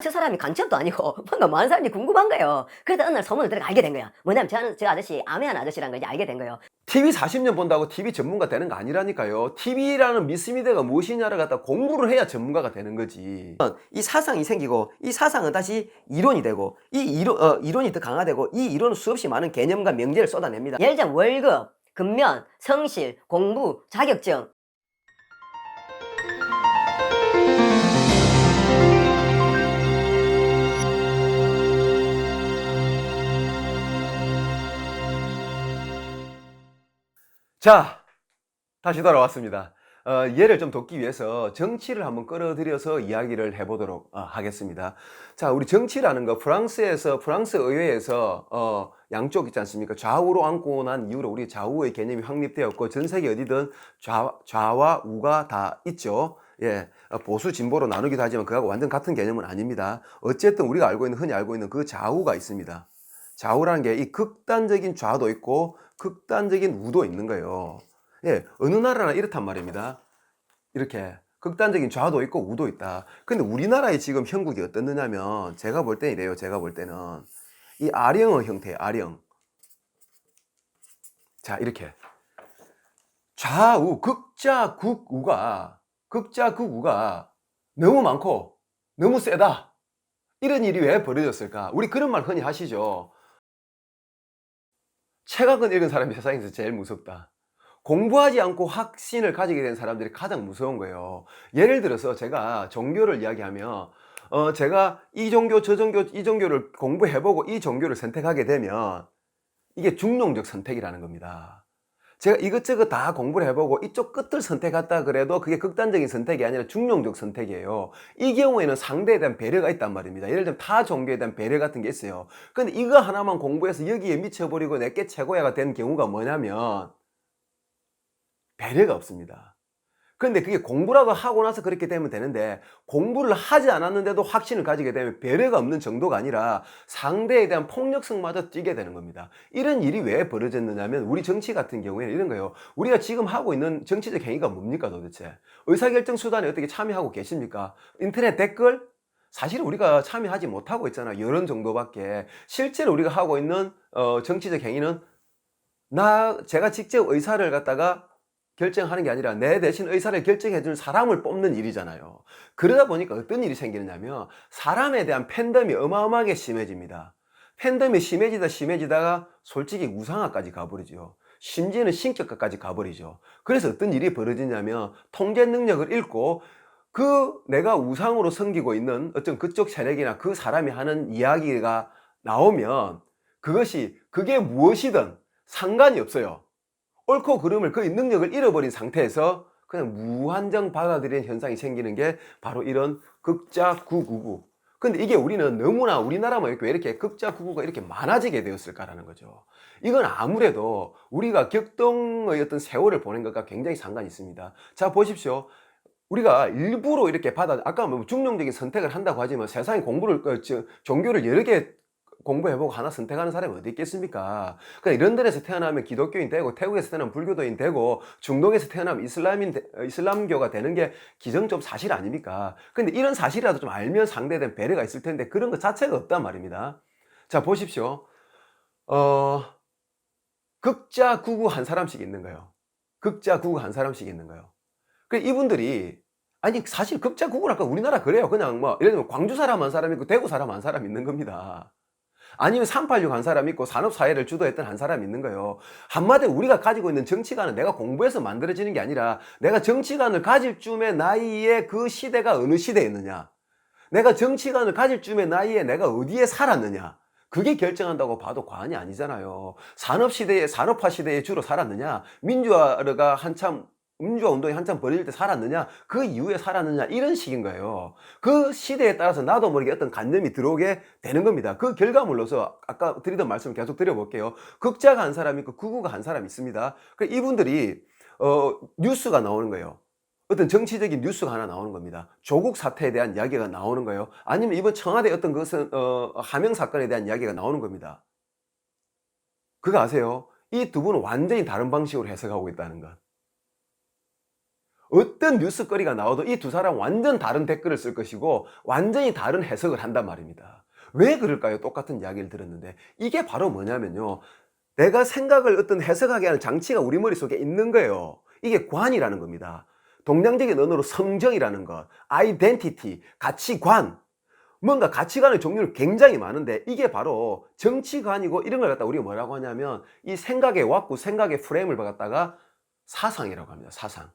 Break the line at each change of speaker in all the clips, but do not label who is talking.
저 사람이 간첩도 아니고 뭔가 많은 사람이 궁금한 거예요. 그래서 어느 날 소문을 들어 알게 된 거야. 뭐냐면 저, 저 아저씨 아메한 아저씨라는 걸 이제 알게 된 거예요.
TV 40년 본다고 TV 전문가 되는 거 아니라니까요. TV라는 미스미드가 무엇이냐를 갖다 공부를 해야 전문가가 되는 거지. 이 사상이 생기고 이 사상은 다시 이론이 되고 이 이론, 어, 이론이 더 강화되고 이 이론은 수없이 많은 개념과 명제를 쏟아냅니다.
예를 들면 월급, 근면, 성실, 공부, 자격증.
자, 다시 돌아왔습니다. 어, 얘를 좀 돕기 위해서 정치를 한번 끌어들여서 이야기를 해보도록 어, 하겠습니다. 자, 우리 정치라는 거 프랑스에서 프랑스 의회에서 어, 양쪽 있지 않습니까? 좌우로 앉고 난 이후로 우리 좌우의 개념이 확립되었고 전 세계 어디든 좌, 좌와 우가 다 있죠. 예, 어, 보수 진보로 나누기도 하지만 그하고 완전 같은 개념은 아닙니다. 어쨌든 우리가 알고 있는 흔히 알고 있는 그 좌우가 있습니다. 좌우라는 게 이 극단적인 좌도 있고 극단적인 우도 있는 거예요. 예, 어느 나라나 이렇단 말입니다. 이렇게 극단적인 좌도 있고 우도 있다. 근데 우리나라의 지금 형국이 어떻느냐면 제가 볼 때는 이래요. 제가 볼 때는 이 아령의 형태, 아령. 자, 이렇게 좌우 극좌 극우가 극좌 극우가 너무 많고 너무 세다. 이런 일이 왜 벌어졌을까? 우리 그런 말 흔히 하시죠. 책학은 읽은 사람이 세상에서 제일 무섭다. 공부하지 않고 확신을 가지게 된 사람들이 가장 무서운 거예요. 예를 들어서 제가 종교를 이야기하면, 어, 제가 이 종교, 저 종교, 이 종교를 공부해보고 이 종교를 선택하게 되면 이게 중용적 선택이라는 겁니다. 제가 이것저것 다 공부를 해보고 이쪽 끝을 선택했다 그래도 그게 극단적인 선택이 아니라 중용적 선택이에요. 이 경우에는 상대에 대한 배려가 있단 말입니다. 예를 들면 타 종교에 대한 배려 같은 게 있어요. 근데 이거 하나만 공부해서 여기에 미쳐버리고 내게 최고야가 된 경우가 뭐냐면 배려가 없습니다. 근데 그게 공부라고 하고 나서 그렇게 되면 되는데 공부를 하지 않았는데도 확신을 가지게 되면 배려가 없는 정도가 아니라 상대에 대한 폭력성마저 띠게 되는 겁니다. 이런 일이 왜 벌어졌느냐면 우리 정치 같은 경우에는 이런 거예요. 우리가 지금 하고 있는 정치적 행위가 뭡니까 도대체? 의사결정 수단에 어떻게 참여하고 계십니까? 인터넷 댓글? 사실 우리가 참여하지 못하고 있잖아. 여론 정도밖에. 실제로 우리가 하고 있는 어, 정치적 행위는 나 제가 직접 의사를 갖다가 결정하는 게 아니라 내 대신 의사를 결정해 줄 사람을 뽑는 일이잖아요. 그러다 보니까 어떤 일이 생기느냐면 사람에 대한 팬덤이 어마어마하게 심해집니다. 팬덤이 심해지다 심해지다가 솔직히 우상화까지 가버리죠. 심지어는 신격화까지 가버리죠. 그래서 어떤 일이 벌어지냐면 통제 능력을 잃고 그 내가 우상으로 섬기고 있는 어떤 그쪽 세력이나 그 사람이 하는 이야기가 나오면 그것이 그게 무엇이든 상관이 없어요. 옳고 그름을 그 능력을 잃어버린 상태에서 그냥 무한정 받아들이는 현상이 생기는 게 바로 이런 극자 구구구. 근데 이게 우리는 너무나 우리나라만 왜 이렇게 극자 구구가 이렇게 많아지게 되었을까라는 거죠. 이건 아무래도 우리가 격동의 어떤 세월을 보낸 것과 굉장히 상관이 있습니다. 자, 보십시오. 우리가 일부러 이렇게 받아, 아까 뭐 중용적인 선택을 한다고 하지만 세상에 공부를, 어, 저, 종교를 여러 개 공부해보고 하나 선택하는 사람이 어디 있겠습니까? 그러니까 이런 데에서 태어나면 기독교인 되고 태국에서 태어나면 불교도인 되고 중동에서 태어나면 이슬람인 되- 어, 이슬람교가 되는 게 기정적 사실 아닙니까? 근데 이런 사실이라도 좀 알면 대한 배려가 있을 텐데 그런 것 자체가 없단 말입니다. 자 보십시오. 어 극자 구구 한 사람씩 있는 거예요. 극자 구구 한 사람씩 있는 거예요. 그 이분들이 아니 사실 극자 구구랄까 우리나라 그래요. 그냥 뭐 예를 들면 광주 사람 한 사람 있고 대구 사람 한 사람 있는 겁니다. 아니면 386 한 사람 있고 산업사회를 주도했던 한 사람 있는 거예요. 한마디로 우리가 가지고 있는 정치관은 내가 공부해서 만들어지는 게 아니라 내가 정치관을 가질 쯤의 나이에 그 시대가 어느 시대였느냐. 내가 정치관을 가질 쯤의 나이에 내가 어디에 살았느냐. 그게 결정한다고 봐도 과언이 아니잖아요. 산업 시대에, 산업화 시대에 주로 살았느냐. 민주화가 한참 민주화 운동이 한참 벌어질 때 살았느냐, 그 이후에 살았느냐, 이런 식인 거예요. 그 시대에 따라서 나도 모르게 어떤 관념이 들어오게 되는 겁니다. 그 결과물로서 아까 드리던 말씀을 계속 드려볼게요. 극자가 한 사람 있고 구구가 한 사람 있습니다. 그 이분들이 어, 뉴스가 나오는 거예요. 어떤 정치적인 뉴스가 하나 나오는 겁니다. 조국 사태에 대한 이야기가 나오는 거예요. 아니면 이번 청와대 어떤 것은 어, 하명 사건에 대한 이야기가 나오는 겁니다. 그거 아세요? 이 두 분은 완전히 다른 방식으로 해석하고 있다는 것. 어떤 뉴스거리가 나와도 이 두 사람 완전 다른 댓글을 쓸 것이고 완전히 다른 해석을 한단 말입니다. 왜 그럴까요? 똑같은 이야기를 들었는데 이게 바로 뭐냐면요. 내가 생각을 어떤 해석하게 하는 장치가 우리 머릿속에 있는 거예요. 이게 관이라는 겁니다. 동양적인 언어로 성정이라는 것, 아이덴티티, 가치관, 뭔가 가치관의 종류는 굉장히 많은데 이게 바로 정치관이고 이런 걸 갖다 우리가 뭐라고 하냐면 이 생각의 왁구, 생각의 프레임을 갖다가 사상이라고 합니다. 사상.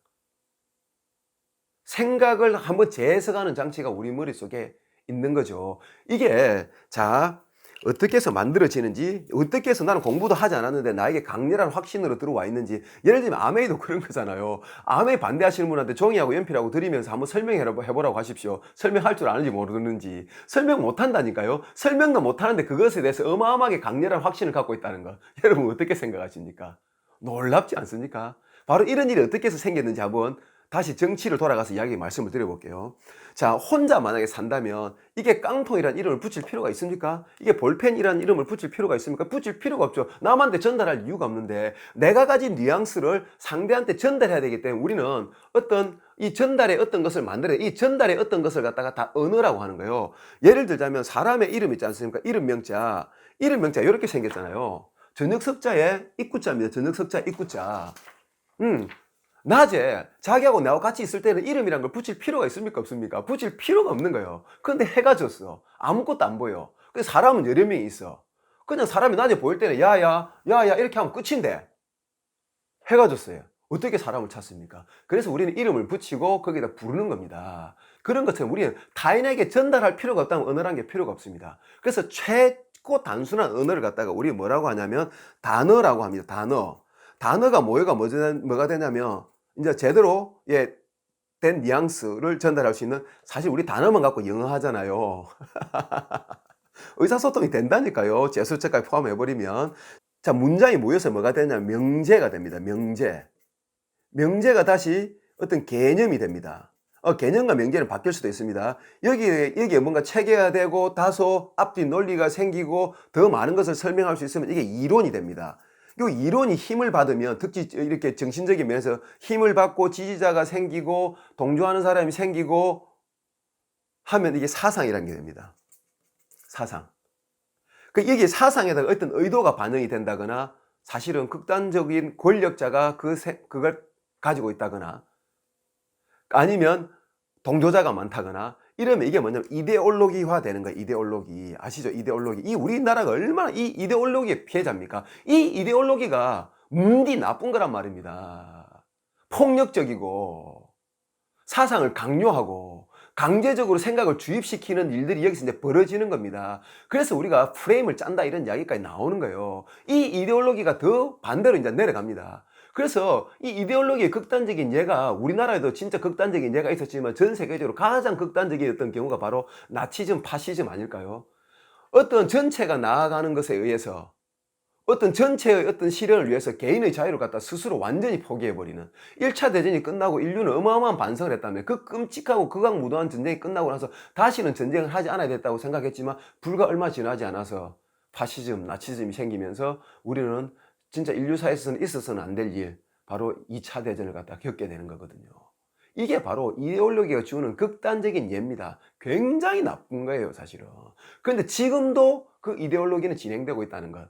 생각을 한번 재해석하는 장치가 우리 머릿속에 있는 거죠. 이게 자 어떻게 해서 만들어지는지 어떻게 해서 나는 공부도 하지 않았는데 나에게 강렬한 확신으로 들어와 있는지 예를 들면 아메이도 그런 거잖아요. 아메이 반대하시는 분한테 종이하고 연필하고 드리면서 한번 설명해보라고 하십시오. 설명할 줄 아는지 모르는지 설명 못한다니까요. 설명도 못하는데 그것에 대해서 어마어마하게 강렬한 확신을 갖고 있다는 거 여러분 어떻게 생각하십니까? 놀랍지 않습니까? 바로 이런 일이 어떻게 해서 생겼는지 한번 다시 정치를 돌아가서 이야기 말씀을 드려볼게요. 자, 혼자 만약에 산다면 이게 깡통이라는 이름을 붙일 필요가 있습니까? 이게 볼펜이라는 이름을 붙일 필요가 있습니까? 붙일 필요가 없죠. 남한테 전달할 이유가 없는데 내가 가진 뉘앙스를 상대한테 전달해야 되기 때문에 우리는 어떤 이 전달의 어떤 것을 만들어야 이 전달의 어떤 것을 갖다가 다 언어라고 하는 거예요. 예를 들자면 사람의 이름 있지 않습니까? 이름 명자. 이름 명자 이렇게 생겼잖아요. 저녁 석자에 입구자입니다. 저녁 석자 입구자. 음, 낮에 자기하고 나하고 같이 있을 때는 이름이란 걸 붙일 필요가 있습니까? 없습니까? 붙일 필요가 없는 거예요. 근데 해가 졌어. 아무것도 안 보여. 그 사람은 여러 명이 있어. 그냥 사람이 낮에 보일 때는 야야, 야야 이렇게 하면 끝인데. 해가 졌어요. 어떻게 사람을 찾습니까? 그래서 우리는 이름을 붙이고 거기다 부르는 겁니다. 그런 것처럼 우리는 타인에게 전달할 필요가 없다면 언어란 게 필요가 없습니다. 그래서 최고 단순한 언어를 갖다가 우리 뭐라고 하냐면 단어라고 합니다. 단어. 단어가 뭐가 뭐가 되냐면 이제 제대로 예, 된 뉘앙스를 전달할 수 있는 사실 우리 단어만 갖고 영어 하잖아요. 의사소통이 된다니까요. 제수처까지 포함해버리면. 자, 문장이 모여서 뭐가 되냐면 명제가 됩니다. 명제. 명제가 다시 어떤 개념이 됩니다. 어, 개념과 명제는 바뀔 수도 있습니다. 여기에, 여기에 뭔가 체계화되고 다소 앞뒤 논리가 생기고 더 많은 것을 설명할 수 있으면 이게 이론이 됩니다. 그 이론이 힘을 받으면 특히 이렇게 정신적인 면에서 힘을 받고 지지자가 생기고 동조하는 사람이 생기고 하면 이게 사상이라는 게 됩니다. 사상. 그 이게 사상에다가 어떤 의도가 반영이 된다거나 사실은 극단적인 권력자가 그 세, 그걸 가지고 있다거나 아니면 동조자가 많다거나 이러면 이게 뭐냐면 이데올로기화 되는 거예요. 이데올로기. 아시죠? 이데올로기. 이 우리나라가 얼마나 이 이데올로기의 피해자입니까? 이 이데올로기가 문디 나쁜 거란 말입니다. 폭력적이고 사상을 강요하고 강제적으로 생각을 주입시키는 일들이 여기서 이제 벌어지는 겁니다. 그래서 우리가 프레임을 짠다 이런 이야기까지 나오는 거예요. 이 이데올로기가 더 반대로 이제 내려갑니다. 그래서 이 이데올로기의 극단적인 예가 우리나라에도 진짜 극단적인 예가 있었지만 전 세계적으로 가장 극단적이었던 경우가 바로 나치즘, 파시즘 아닐까요? 어떤 전체가 나아가는 것에 의해서 어떤 전체의 어떤 실현을 위해서 개인의 자유를 갖다 스스로 완전히 포기해버리는 1차 대전이 끝나고 인류는 어마어마한 반성을 했다면 그 끔찍하고 극악무도한 전쟁이 끝나고 나서 다시는 전쟁을 하지 않아야 됐다고 생각했지만 불과 얼마 지나지 않아서 파시즘, 나치즘이 생기면서 우리는 진짜 인류사에서는 있어서는 안 될 일, 바로 2차 대전을 갖다 겪게 되는 거거든요. 이게 바로 이데올로기가 주는 극단적인 예입니다. 굉장히 나쁜 거예요, 사실은. 그런데 지금도 그 이데올로기는 진행되고 있다는 것.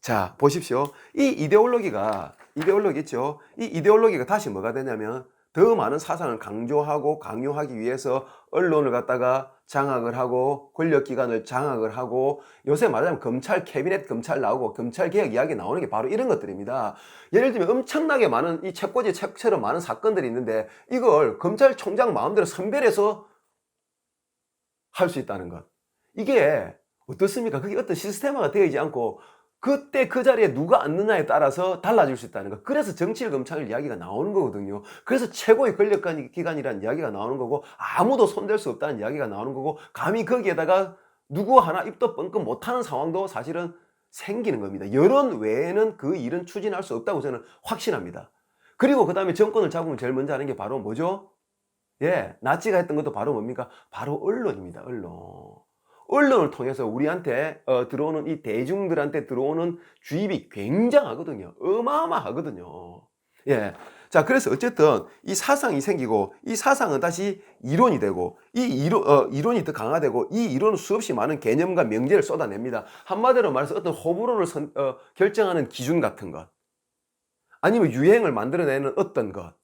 자, 보십시오. 이 이데올로기가, 이데올로기 있죠? 이 이데올로기가 다시 뭐가 되냐면 더 많은 사상을 강조하고 강요하기 위해서 언론을 갖다가 장악을 하고 권력기관을 장악을 하고 요새 말하자면 검찰 캐비넷 검찰 나오고 검찰 개혁 이야기 나오는 게 바로 이런 것들입니다. 예를 들면 엄청나게 많은 이 책꽂이 책처럼 많은 사건들이 있는데 이걸 검찰총장 마음대로 선별해서 할 수 있다는 것. 이게 어떻습니까? 그게 어떤 시스템화가 되어 있지 않고 그때 그 자리에 누가 앉느냐에 따라서 달라질 수 있다는 거. 그래서 정치를 검찰 이야기가 나오는 거거든요. 그래서 최고의 권력기관이라는 이야기가 나오는 거고 아무도 손댈 수 없다는 이야기가 나오는 거고 감히 거기에다가 누구 하나 입도 뻥끗 못하는 상황도 사실은 생기는 겁니다. 여론 외에는 그 일은 추진할 수 없다고 저는 확신합니다. 그리고 그 다음에 정권을 잡으면 제일 먼저 하는 게 바로 뭐죠? 예, 나치가 했던 것도 바로 뭡니까? 바로 언론입니다. 언론. 언론을 통해서 우리한테 어, 들어오는 이 대중들한테 들어오는 주입이 굉장하거든요. 어마어마하거든요. 예. 자, 그래서 어쨌든 이 사상이 생기고 이 사상은 다시 이론이 되고 이 이론, 어, 이론이 더 강화되고 이 이론은 수없이 많은 개념과 명제를 쏟아냅니다. 한마디로 말해서 어떤 호불호를 선- 어, 결정하는 기준 같은 것. 아니면 유행을 만들어내는 어떤 것.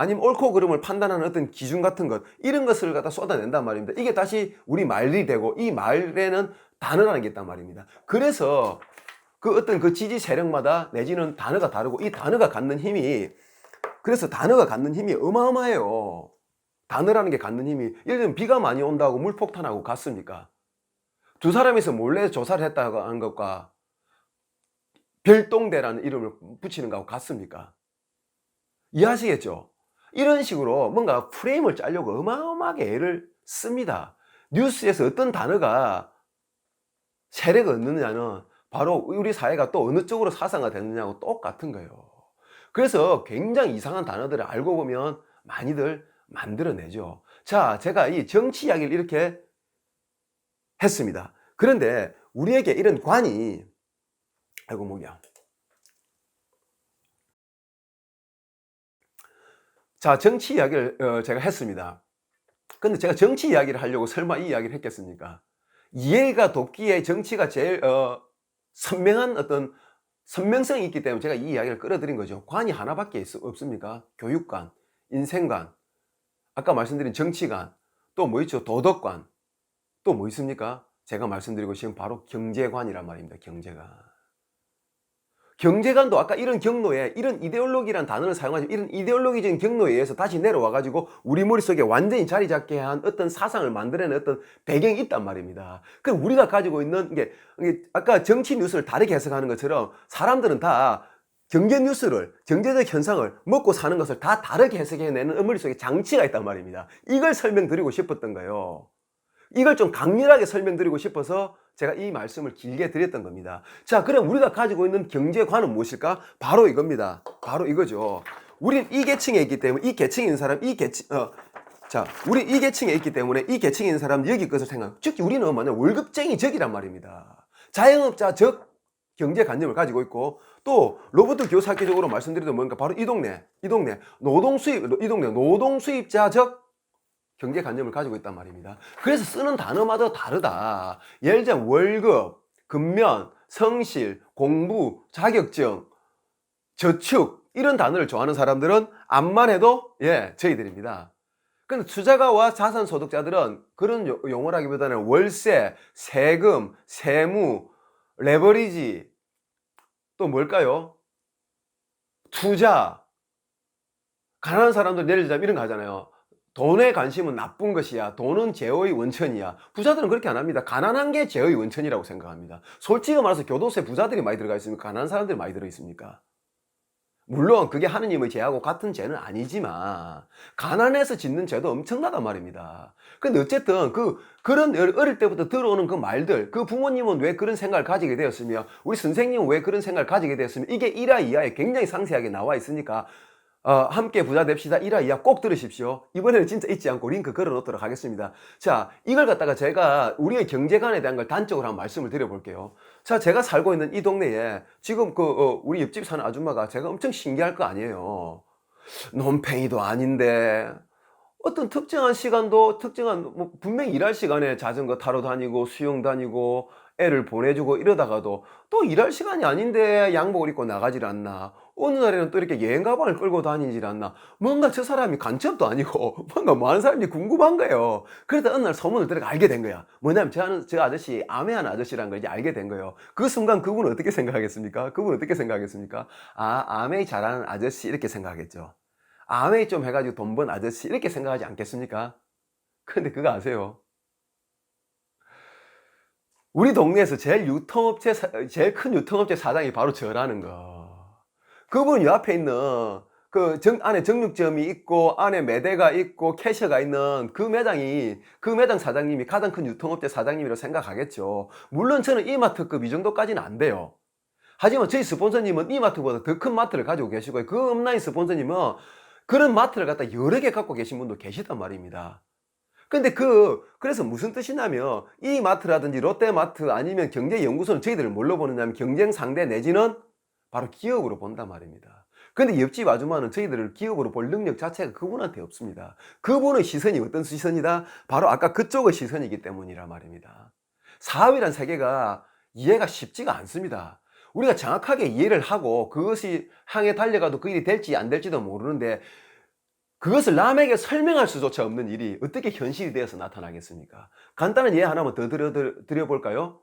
아니면 옳고 그름을 판단하는 어떤 기준 같은 것. 이런 것을 갖다 쏟아낸단 말입니다. 이게 다시 우리 말이 되고 이 말에는 단어라는 게 있단 말입니다. 그래서 그 어떤 그 지지 세력마다 내지는 단어가 다르고 이 단어가 갖는 힘이 그래서 단어가 갖는 힘이 어마어마해요. 단어라는 게 갖는 힘이 예를 들면 비가 많이 온다고 물폭탄하고 같습니까? 두 사람이서 몰래 조사를 했다고 하는 것과 별동대라는 이름을 붙이는 거하고 같습니까? 이해하시겠죠? 이런 식으로 뭔가 프레임을 짜려고 어마어마하게 애를 씁니다. 뉴스에서 어떤 단어가 세력을 얻느냐는 바로 우리 사회가 또 어느 쪽으로 사상화 되느냐고 똑같은 거예요. 그래서 굉장히 이상한 단어들을 알고 보면 많이들 만들어내죠. 자, 제가 이 정치 이야기를 이렇게 했습니다. 그런데 우리에게 이런 관이, 아이고, 뭐야. 자, 정치 이야기를 어, 제가 했습니다. 근데 제가 정치 이야기를 하려고 설마 이 이야기를 했겠습니까? 이해가 돕기에 정치가 제일 어, 선명한 어떤 선명성이 있기 때문에 제가 이 이야기를 끌어들인 거죠. 관이 하나밖에 있, 없습니까? 교육관, 인생관, 아까 말씀드린 정치관, 또 뭐 있죠? 도덕관, 또 뭐 있습니까? 제가 말씀드리고 싶은 바로 경제관이란 말입니다. 경제관. 경제관도 아까 이런 경로에 이런 이데올로기란 단어를 사용하지 이런 이데올로기적인 경로에 의해서 다시 내려와 가지고 우리 머릿속에 완전히 자리 잡게 한 어떤 사상을 만들어낸 어떤 배경이 있단 말입니다. 그 우리가 가지고 있는 게 아까 정치 뉴스를 다르게 해석하는 것처럼 사람들은 다 경제 뉴스를 경제적 현상을 먹고 사는 것을 다 다르게 해석해내는 머릿속에 장치가 있단 말입니다. 이걸 설명드리고 싶었던 거예요. 이걸 좀 강렬하게 설명드리고 싶어서 제가 이 말씀을 길게 드렸던 겁니다. 자, 그럼 우리가 가지고 있는 경제관은 무엇일까? 바로 이겁니다. 바로 이거죠. 우린 이 계층에 있기 때문에 이 계층에 있는 사람, 이 계층, 어, 자, 우리 이 계층에 있기 때문에 이 계층에 있는 사람 여기 것을 생각. 즉, 우리는 뭐냐 월급쟁이 적이란 말입니다. 자영업자 적 경제관념을 가지고 있고 또 로버트 교사학계적으로 말씀드리던 뭔가 바로 이 동네, 이 동네 노동 수입, 이 동네 노동 수입자 적 경제관념을 가지고 있단 말입니다. 그래서 쓰는 단어마다 다르다. 예를 들면 월급, 근면, 성실, 공부, 자격증, 저축 이런 단어를 좋아하는 사람들은 암만 해도 예 저희들입니다. 근데 투자가와 자산 소득자들은 그런 요- 용어라기보다는 월세, 세금, 세무, 레버리지 또 뭘까요? 투자 가난한 사람들 예를 들자면 이런 거 하잖아요. 돈에 관심은 나쁜 것이야. 돈은 제어의 원천이야. 부자들은 그렇게 안 합니다. 가난한 게 제어의 원천이라고 생각합니다. 솔직히 말해서 교도소에 부자들이 많이 들어가 있습니까? 가난한 사람들이 많이 들어 있습니까? 물론 그게 하느님의 죄하고 같은 죄는 아니지만 가난해서 짓는 죄도 엄청나단 말입니다. 근데 어쨌든 그 그런 어릴 어릴 때부터 들어오는 그 말들, 그 부모님은 왜 그런 생각을 가지게 되었으며 우리 선생님은 왜 그런 생각을 가지게 되었으며 이게 1화 2화에 굉장히 상세하게 나와 있으니까 어, 함께 부자 됩시다. 1화 2화 꼭 들으십시오. 이번에는 진짜 잊지 않고 링크 걸어 놓도록 하겠습니다. 자, 이걸 갖다가 제가 우리의 경제관에 대한 걸 단적으로 한번 말씀을 드려볼게요. 자, 제가 살고 있는 이 동네에 지금 그, 어, 우리 옆집 사는 아줌마가 제가 엄청 신기할 거 아니에요. 논팽이도 아닌데, 어떤 특정한 시간도 특정한, 뭐, 분명히 일할 시간에 자전거 타러 다니고, 수영 다니고, 애를 보내주고 이러다가도 또 일할 시간이 아닌데 양복을 입고 나가질 않나. 어느 날에는 또 이렇게 여행 가방을 끌고 다니질 않나. 뭔가 저 사람이 간첩도 아니고 뭔가 뭐 하는 사람인지 궁금한 거예요. 그러다 어느 날 소문을 들어가 알게 된 거야. 뭐냐면 저, 아는, 저 아저씨 아메한 아저씨라는 걸 이제 알게 된 거예요. 그 순간 그분은 어떻게 생각하겠습니까? 그분은 어떻게 생각하겠습니까? 아, 아메이 잘하는 아저씨 이렇게 생각하겠죠. 아메이 좀 해가지고 돈 번 아저씨 이렇게 생각하지 않겠습니까? 근데 그거 아세요? 우리 동네에서 제일 유통업체, 사- 제일 큰 유통업체 사장이 바로 저라는 거. 그분 요 앞에 있는 그 정, 안에 정육점이 있고 안에 매대가 있고 캐셔가 있는 그 매장이 그 매장 사장님이 가장 큰 유통업체 사장님이라고 생각하겠죠. 물론 저는 이마트급 이 정도까지는 안 돼요. 하지만 저희 스폰서님은 이마트보다 더 큰 마트를 가지고 계시고 그 업라인 스폰서님은 그런 마트를 갖다 여러 개 갖고 계신 분도 계시단 말입니다. 근데 그, 그래서 무슨 뜻이냐면, 이 마트라든지 롯데마트 아니면 경제연구소는 저희들을 뭘로 보느냐면 경쟁 상대 내지는 바로 기업으로 본단 말입니다. 근데 옆집 아줌마는 저희들을 기업으로 볼 능력 자체가 그분한테 없습니다. 그분의 시선이 어떤 시선이다? 바로 아까 그쪽의 시선이기 때문이라 말입니다. 사업이란 세계가 이해가 쉽지가 않습니다. 우리가 정확하게 이해를 하고 그것이 향해 달려가도 그 일이 될지 안 될지도 모르는데 그것을 남에게 설명할 수조차 없는 일이 어떻게 현실이 되어서 나타나겠습니까? 간단한 예화 하나만 더 드려, 드려, 볼까요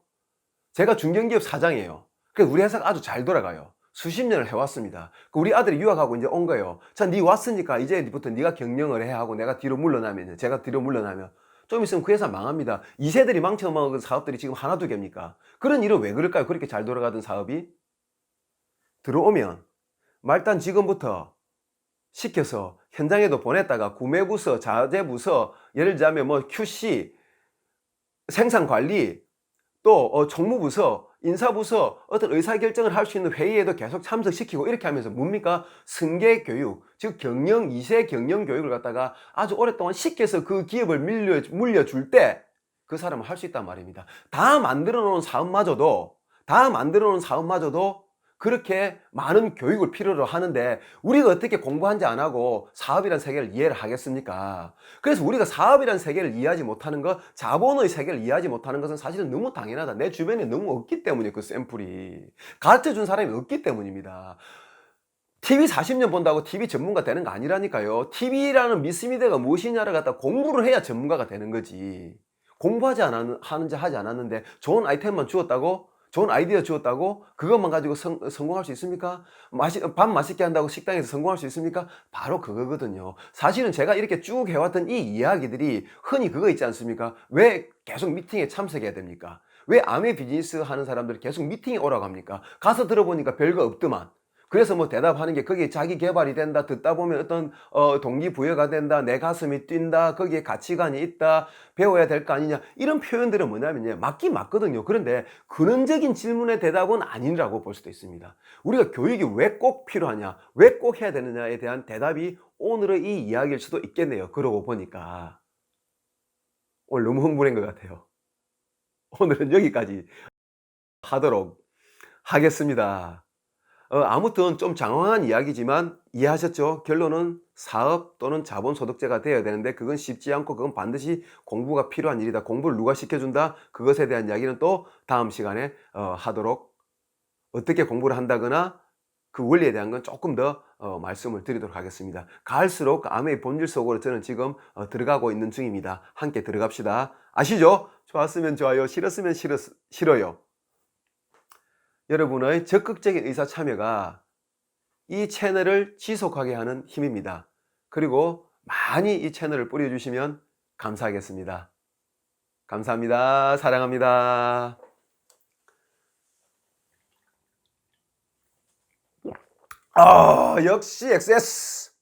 제가 중견기업 사장이에요. 그래서 우리 회사가 아주 잘 돌아가요. 수십 년을 해왔습니다. 그 우리 아들이 유학하고 이제 온 거예요. 자, 네 왔으니까 이제부터 네가 경영을 해 하고 내가 뒤로 물러나면, 제가 뒤로 물러나면 좀 있으면 그 회사 망합니다. 이 세들이 망쳐먹은 사업들이 지금 하나 두 개입니까? 그런 일은 왜 그럴까요? 그렇게 잘 돌아가던 사업이? 들어오면 말단 지금부터 시켜서 현장에도 보냈다가 구매부서, 자재부서, 예를 들자면 뭐 QC, 생산관리, 또 어, 총무부서, 인사부서 어떤 의사결정을 할 수 있는 회의에도 계속 참석시키고 이렇게 하면서 뭡니까? 승계교육, 즉 경영, 2세 경영 교육을 갖다가 아주 오랫동안 시켜서 그 기업을 밀려, 물려줄 때 그 사람은 할수 있단 말입니다. 다 만들어 놓은 사업마저도, 다 만들어 놓은 사업마저도 그렇게 많은 교육을 필요로 하는데 우리가 어떻게 공부한지 안 하고 사업이란 세계를 이해를 하겠습니까? 그래서 우리가 사업이란 세계를 이해하지 못하는 것, 자본의 세계를 이해하지 못하는 것은 사실은 너무 당연하다. 내 주변에 너무 없기 때문에 그 샘플이 가르쳐 준 사람이 없기 때문입니다. TV 40년 본다고 TV 전문가 되는 거 아니라니까요. TV라는 미스미드가 무엇이냐를 갖다 공부를 해야 전문가가 되는 거지. 공부하지 않았, 하는지 하지 않았는데 좋은 아이템만 주었다고 좋은 아이디어 주었다고 그것만 가지고 성, 성공할 수 있습니까? 맛이, 밥 맛있게 한다고 식당에서 성공할 수 있습니까? 바로 그거거든요. 사실은 제가 이렇게 쭉 해왔던 이 이야기들이 흔히 그거 있지 않습니까? 왜 계속 미팅에 참석해야 됩니까? 왜 암의 비즈니스 하는 사람들이 계속 미팅에 오라고 합니까? 가서 들어보니까 별거 없더만. 그래서 뭐 대답하는 게 거기에 자기 개발이 된다 듣다 보면 어떤 어 동기부여가 된다 내 가슴이 뛴다 거기에 가치관이 있다 배워야 될 거 아니냐. 이런 표현들은 뭐냐면요. 맞긴 맞거든요. 그런데 근원적인 질문의 대답은 아니라고 볼 수도 있습니다. 우리가 교육이 왜 꼭 필요하냐 왜 꼭 해야 되느냐에 대한 대답이 오늘의 이 이야기일 수도 있겠네요. 그러고 보니까. 오늘 너무 흥분한 것 같아요. 오늘은 여기까지 하도록 하겠습니다. 어, 아무튼 좀 장황한 이야기지만 이해하셨죠? 결론은 사업 또는 자본소득제가 되어야 되는데 그건 쉽지 않고 그건 반드시 공부가 필요한 일이다. 공부를 누가 시켜준다? 그것에 대한 이야기는 또 다음 시간에 어, 하도록 어떻게 공부를 한다거나 그 원리에 대한 건 조금 더 어, 말씀을 드리도록 하겠습니다. 갈수록 그 암의 본질 속으로 저는 지금 어, 들어가고 있는 중입니다. 함께 들어갑시다. 아시죠? 좋았으면 좋아요, 싫었으면 싫었, 싫어요. 여러분의 적극적인 의사 참여가 이 채널을 지속하게 하는 힘입니다. 그리고 많이 이 채널을 뿌려주시면 감사하겠습니다. 감사합니다. 사랑합니다. 아, 역시 XS.